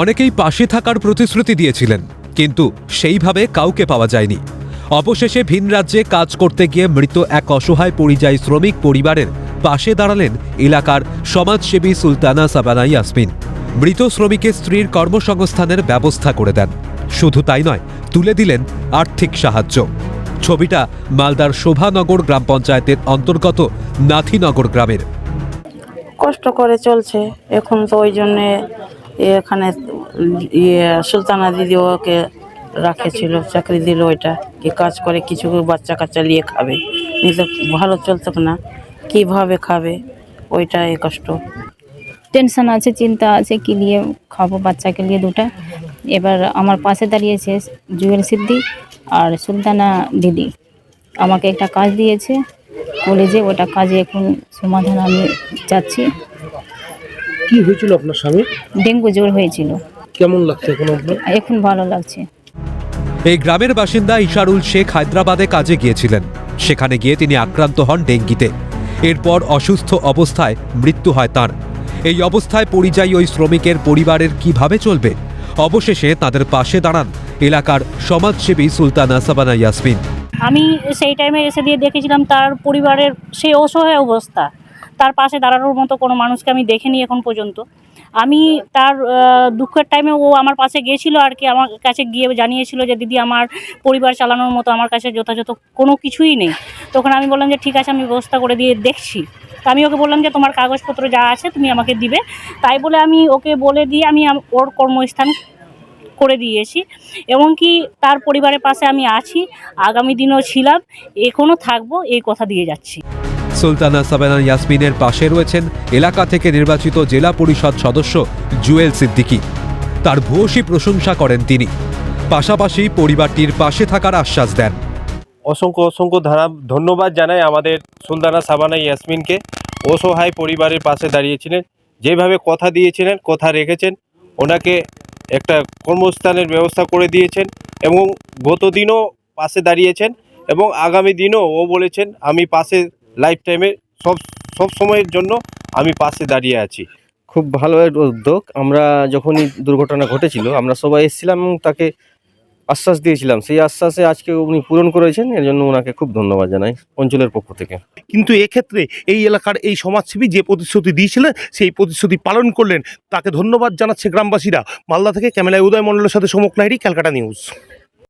অনেকেই পাশে থাকার প্রতিশ্রুতি দিয়েছিলেন, কিন্তু সেইভাবে কাউকে পাওয়া যায়নি। অবশেষে ভিন রাজ্যে কাজ করতে গিয়ে মৃত এক অসহায় পরিযায়ী শ্রমিক পরিবারের পাশে দাঁড়ালেন এলাকার সমাজসেবী সুলতানা সাবানা ইয়াসমিন। মৃত শ্রমিকের স্ত্রীর কর্মসংস্থানের ব্যবস্থা করে দেন। শুধু তাই নয়, তুলে দিলেন আর্থিক সাহায্য। ছবিটা মালদার শোভানগর গ্রাম পঞ্চায়েতের অন্তর্গত নাথিনগর গ্রামের। কষ্ট করে চলছে, এখন তো ওই জন্যে এখানে ইয়ে সুলতানা দিদি ওকে রাখেছিল, চাকরি দিল ওইটা, কি কাজ করে কিছু বাচ্চা কাচ্চা নিয়ে খাবে। নিজে ভালো চলতো না, কীভাবে খাবে, ওইটাই কষ্ট। টেনশন আছে, চিন্তা আছে, কি নিয়ে খাব বাচ্চাকে নিয়ে দুটা। এবার আমার পাশে দাঁড়িয়েছে জুয়েল সিদ্দি আর সুলতানা দিদি। আমাকে একটা কাজ দিয়েছে কলেজে ওটা কাজে এখন সমাধান আমি যাচ্ছি কি হয়েছিল আপনার স্বামী? ডেঙ্গু জ্বর হয়েছিল। কেমন লাগছে এখন আপনার? এখন ভালো লাগছে। এই গ্রামের বাসিন্দা ইশারুল শেখ হায়দ্রাবাদে কাজে গিয়েছিলেন। সেখানে গিয়ে তিনি আক্রান্ত হন ডেঙ্গিতে। এরপর অসুস্থ অবস্থায় মৃত্যু হয় তার। এই অবস্থায় পরিযায়ী ওই শ্রমিকের পরিবারের কীভাবে চলবে? অবশেষে তাদের পাশে দাঁড়ান এলাকার সমাজসেবী সুলতানা সাবানা ইয়াসমিন। আমি সেই টাইমে এসে দিয়ে দেখেছিলাম তার পরিবারের সেই অসহায় অবস্থা। তার পাশে দাঁড়ানোর মতো কোনো মানুষকে আমি দেখিনি এখন পর্যন্ত। আমি তার দুঃখের টাইমে ও আমার পাশে গিয়েছিল আর কি, আমার কাছে গিয়ে জানিয়েছিল যে, দিদি, আমার পরিবার চালানোর মতো আমার কাছে যথাযথ কোনো কিছুই নেই। তখন আমি বললাম যে, ঠিক আছে, আমি ব্যবস্থা করে দিয়ে দেখছি। তো আমি ওকে বললাম যে, তোমার কাগজপত্র যা আছে, তুমি আমাকে দিবে। তাই বলে আমি ওকে বলে দিয়ে আমি ওর কর্মস্থান করে দিয়েছি। এবং কি তার পরিবারের পাশে আমি আছি, আগামী দিনও ছিলাম এখনও থাকব, এই কথা দিয়ে যাচ্ছি। সুলতানা সাবানা ইয়াসমিনের পাশে রয়েছেন এলাকা থেকে নির্বাচিত জেলা পরিষদ সদস্য জুয়েল সিদ্দিকি। তার ভূয়সী প্রশংসা করেন তিনি। পাশাপাশি পরিবারটির পাশে থাকার আশ্বাস দেন। অসংখ্য অসংখ্য ধারা ধন্যবাদ জানাই আমাদের সুলতানা সাবানা ইয়াসমিনকে। অসহায় পরিবারের পাশে দাঁড়িয়েছিলেন। যেভাবে কথা দিয়েছিলেন, কথা রেখেছেন, ওনাকে একটা কর্মস্থানের ব্যবস্থা করে দিয়েছেন এবং গত দিনও পাশে দাঁড়িয়েছেন এবং আগামী দিনও ও বলেছেন, আমি পাশে লাইফ টাইমে সব সব সময়ের জন্য আমি পাশে দাঁড়িয়ে আছি। খুব ভালো একটা উদ্যোগ। আমরা যখনই দুর্ঘটনা ঘটেছিল আমরা সবাই এসেছিলাম এবং তাকে আশ্বাস দিয়েছিলাম। সেই আশ্বাসে আজকে উনি পূরণ করেছেন। এর জন্য ওনাকে খুব ধন্যবাদ জানাই অঞ্চলের পক্ষ থেকে। কিন্তু এক্ষেত্রে এই এলাকার এই সমাজসেবী যে প্রতিশ্রুতি দিয়েছিলেন সেই প্রতিশ্রুতি পালন করলেন। তাকে ধন্যবাদ জানাচ্ছে গ্রামবাসীরা। মালদা থেকে ক্যামেরায় উদয় মণ্ডলের সাথে সমক লাহিড়ি ক্যালকাটা নিউজ।